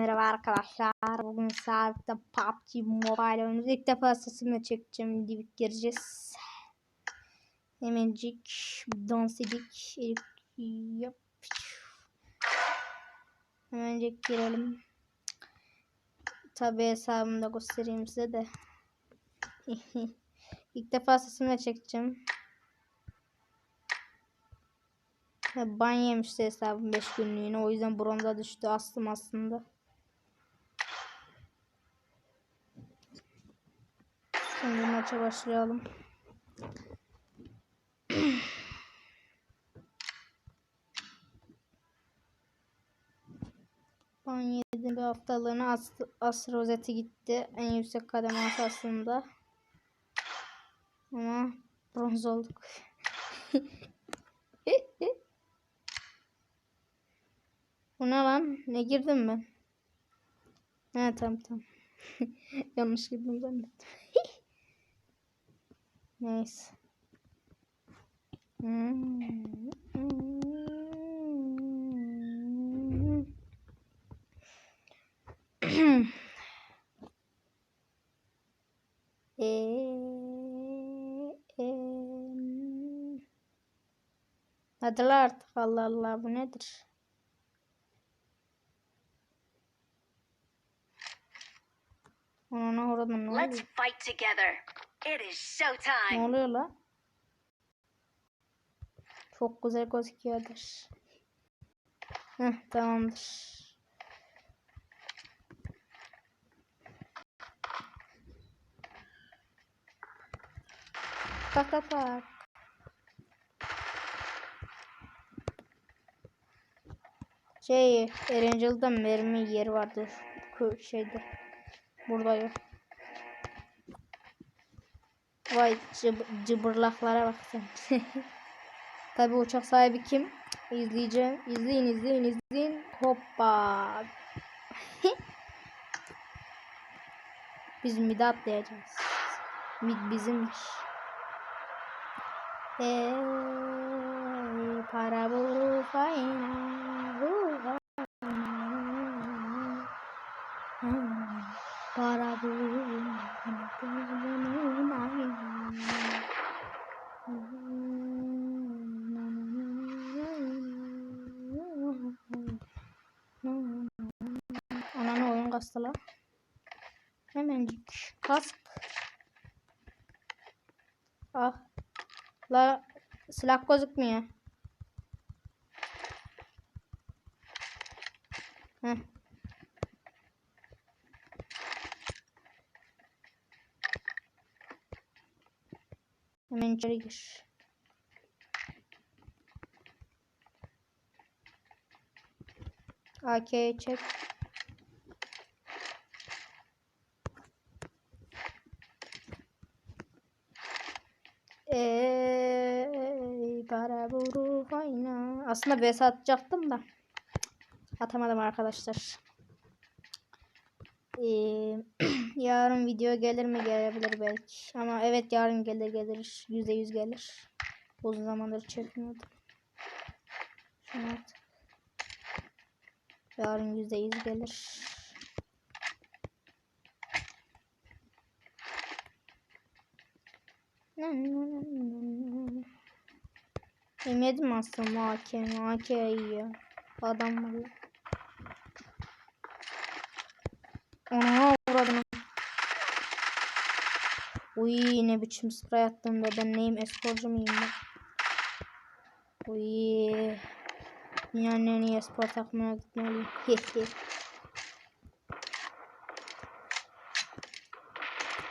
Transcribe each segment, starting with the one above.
Merhaba arkadaşlar. Bugün saatte PUBG Mobile oynuyoruz. İlk defa sesimi çekeceğim. Divik gireceğiz. Hemencik dans edik. İlk yap. Hemencik girelim. Tabi hesabımda göstereyim size de. İlk defa sesimi çekeceğim. Ban yemişti hesabım 5 günlüğüne. O yüzden bronza düştü astım aslında. Şimdi maça başlayalım. Ban yedim bir haftalığına as, as rozeti gitti. En yüksek kademe aslında. Ama bronz olduk. Bu ne lan? Ne girdim ben? He tamam tamam. Yanlış girdim zannettim. Neyse. Hmm. Hadi la artık Allah Allah bu nedir? Ona orada ne Let's oluyor? fight together. It is Ne showtime. oluyor la? Çok güzel gözüküyordur. Heh tamamdır. Bak bak. Şey, Erangel'da mermi yeri vardır. Kö şeyde. Burada yok. Vay cıb- cıbırlaklara bak sen. Tabi uçak sahibi kim? İzleyeceğim. İzleyin izleyin izleyin. Hoppa. Biz mid atlayacağız. Mid bizimmiş. Hey, para bu fayna. Para bu La. Hemencik. Kask. Ah. La silah gözükmüyor. Heh. Hemen içeri gir. AK'ye çek. Ey para buru fayna. Aslında BS atacaktım da. Atamadım arkadaşlar. Ee, yarın video gelir mi gelebilir belki. Ama evet yarın gelir gelir. Yüzde yüz gelir. Uzun zamandır çekmiyordum. Şunu. Yarın yüzde yüz gelir. Yemedim aslında AK'mi. AK iyi. Adam var. ya. Ona uğradım. Uy ne biçim sprey attım be ben neyim esporcu muyum ben? Uy. Dünyanın en iyi espor takımına gitmeliyim.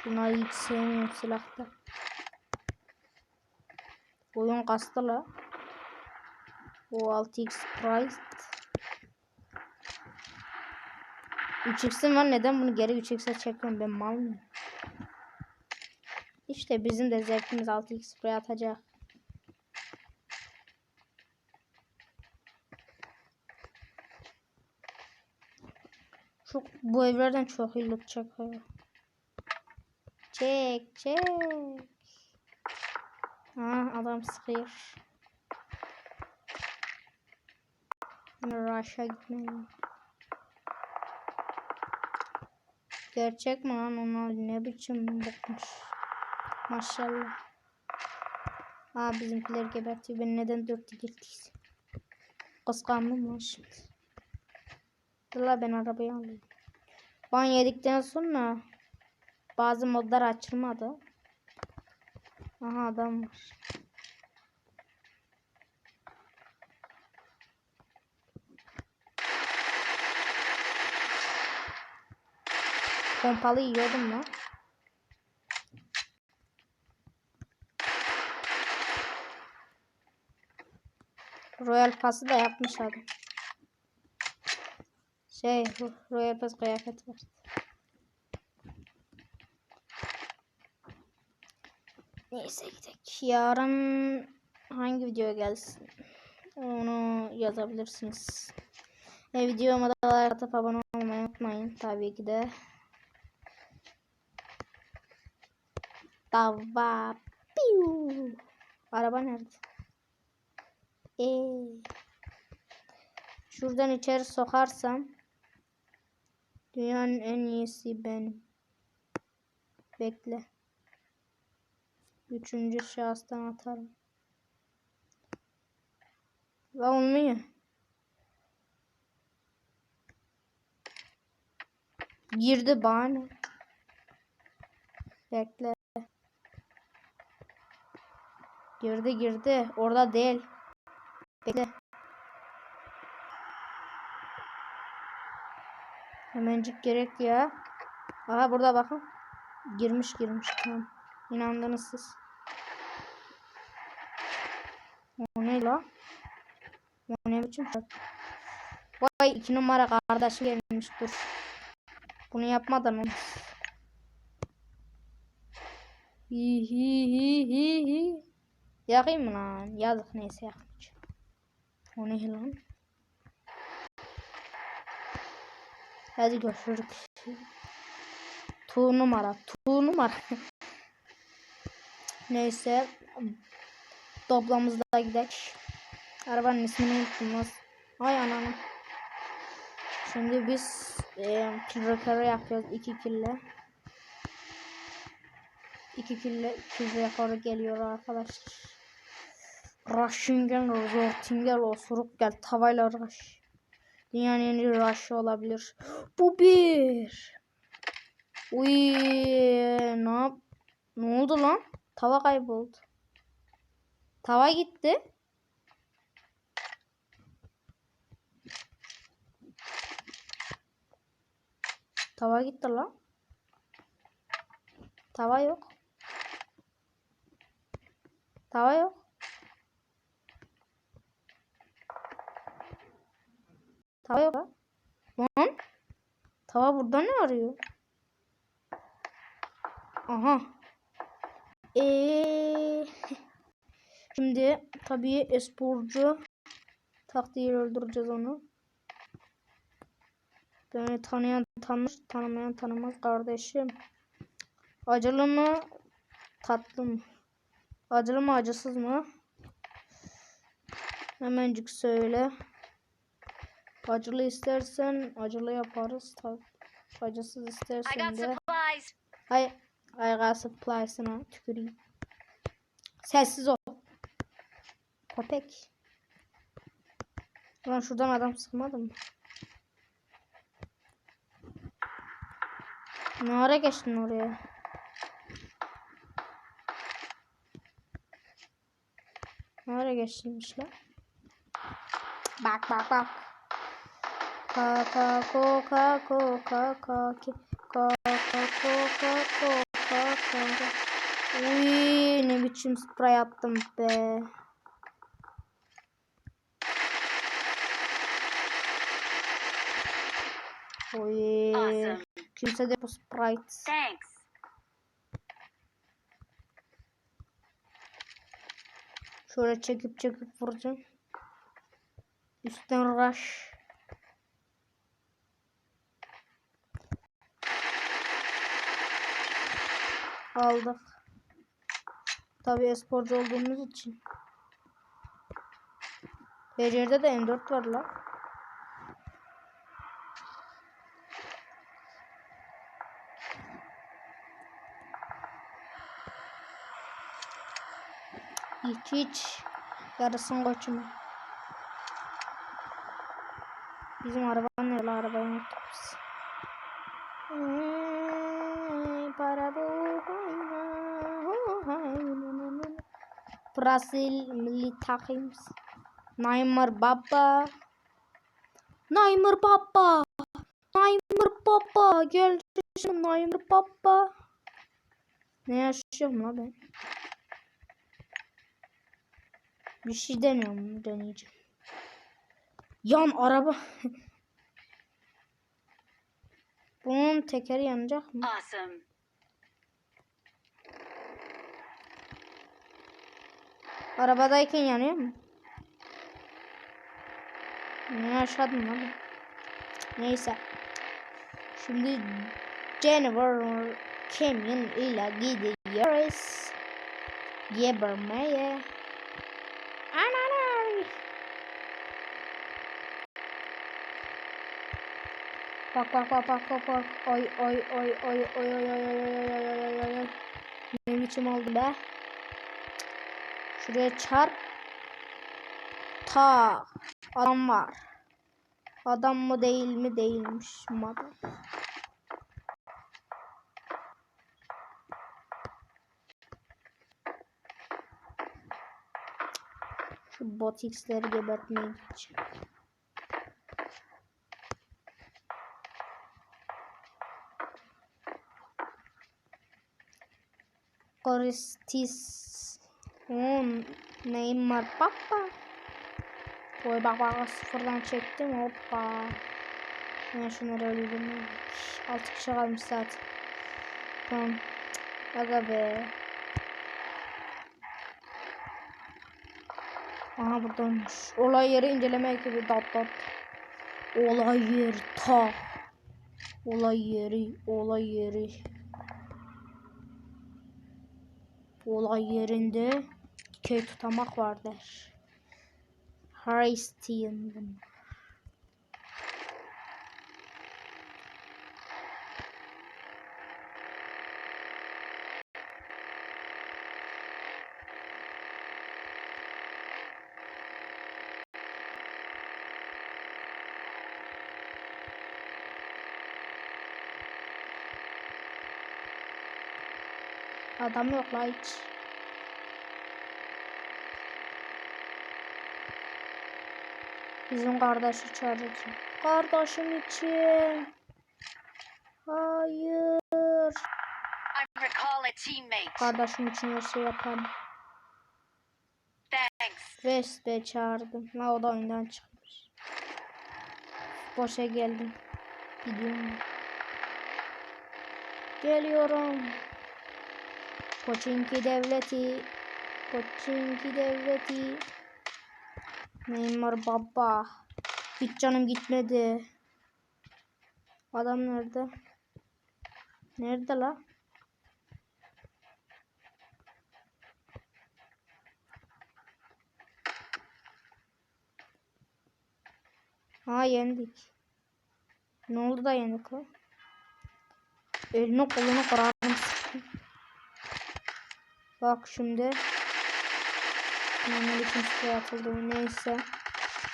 Bunları hiç sevmiyorum silahta. Oyun kastı la. O 6x Sprite. 3x'im var neden bunu geri 3x'e çekiyorum ben mal mıyım? İşte bizim de zevkimiz 6x sprey atacak. Çok bu evlerden çok iyi loot çekiyor. Çek çek. Ha adam sıkıyor. Rush'a gitmeliyim. Gerçek mi lan onlar ne biçim bakmış. Maşallah. Aa bizimkiler gebertiyor. Ben neden dört girdiysem. Kıskandım lan şimdi. Dur la ben arabayı alayım. Ban yedikten sonra bazı modlar açılmadı. Aha adam var. Pompalı yiyordum lan. Royal Pass'ı da yapmış adam. Şey, Ro- Royal Pass kıyafet var. Neyse gidelim. Yarın hangi video gelsin? Onu yazabilirsiniz. E, videoma da atıp abone olmayı unutmayın. Tabii ki de. Dava. Piu. Araba nerede? Ee, şuradan içeri sokarsam dünyanın en iyisi benim. Bekle. Üçüncü şahıstan atarım. Ve olmuyor. Girdi bana. Bekle. Girdi girdi. Orada değil. Bekle. Hemencik gerek ya. Aha burada bakın. Girmiş girmiş tamam. İnandınız siz. O ne la? O ne biçim şart? Vay iki numara kardeşi gelmiş dur. Bunu yapmadan olmaz. Hi hi hi hi hi. Yakayım mı lan? Yazık neyse yakmayacağım. O ne lan? Hadi görüşürüz. Tu numara. Tu numara. Neyse. Doblamızda gidelim. Arabanın ismini unuttum. Ay ananı. Şimdi biz e, kill rekoru yapıyoruz. 2 kille. 2 kille kill rekoru geliyor arkadaşlar. Rushingen, Zortingel, Osuruk gel. Tavayla rush. Dünyanın en rush'ı olabilir. Bu bir. Uy, ne yap? Ne oldu lan? Tava kayboldu. Tava gitti. Tava gitti lan. Tava yok. Tava yok. Tava yok lan. Lan. Tava burada ne arıyor? Aha. Eee. Şimdi tabii esporcu taktiğiyle öldüreceğiz onu. Beni tanıyan tanır, tanımayan tanımaz kardeşim. Acılı mı? Tatlı mı? Acılı mı acısız mı? Hemencik söyle. Acılı istersen acılı yaparız. Acısız istersen de. supplies. Ay, ay got supplies'ına tüküreyim. Sessiz ol. Köpek. Lan şuradan adam sıkmadı mı? Ne ara geçtin oraya? Ne ara geçtinmiş lan? Bak bak bak. Ka ka ko ka ko ka ka ki ka ka ko ka ko ka ka ka. Uy ne biçim sprey attım be. Uy. Awesome. Kimse de bu sprite. Thanks. Şöyle çekip çekip vuracağım. Üstten rush. aldık. Tabi esporcu olduğumuz için. Becer'de de M4 var lan. İç iç. Yarısın koçum. Bizim arabanın yola arabayı unuttuk biz. Para bu. Brasil milli takımız. Neymar baba. Neymar baba. Neymar baba. Gel Neymar baba. Ne yaşıyorum la ben? Bir şey deniyorum. Deneyeceğim. Yan araba. Bunun tekeri yanacak mı? Awesome. Arabadayken yanıyor mu? Ne yaşadım ben? Neyse. Şimdi Jennifer Canyon ile gidiyoruz. Gebermeye. Ananay. Bak bak bak bak bak bak. Oy oy oy oy oy oy oy oy oy oy oy oy oy. Ne biçim oldu be? Şuraya çarp. Ta adam var. Adam mı değil mi değilmiş mi adam. Şu bot x'leri gebertmeye gideceğim. On Neymar papa. Oy bak bak sıfırdan çektim hoppa. Ben şunları öldürdüm. 6 kişi kalmış zaten. Tamam. Aga be. Aha buradaymış. Olay yeri inceleme ekibi dat dat. Olay yeri ta. Olay yeri, olay yeri. Olay yerinde dikey tutamak vardır. Hristiyan. Adam yok la. Bizim kardeşi çağıracak. Kardeşim için. Hayır. Kardeşim için her şey yaparım. Thanks. Veste çağırdım. Ha o da oyundan çıkmış. Boşa geldim. Gidiyorum. Geliyorum. Koçinki devleti. Koçinki devleti. Neymar baba. Hiç canım gitmedi. Adam nerede? Nerede la? Ha yendik. Ne oldu da yendik la? Elini kolunu kırarım. Bak şimdi. Normal ikinci şey atıldı mı neyse.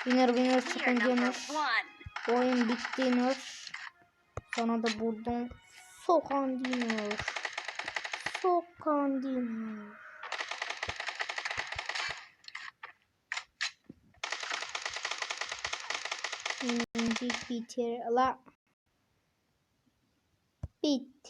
Winner winner çıkınca Nur. Oyun bitti Nur. Sana da buradan sokan Dinur. Sokan Dinur. Bitir la. Bitti.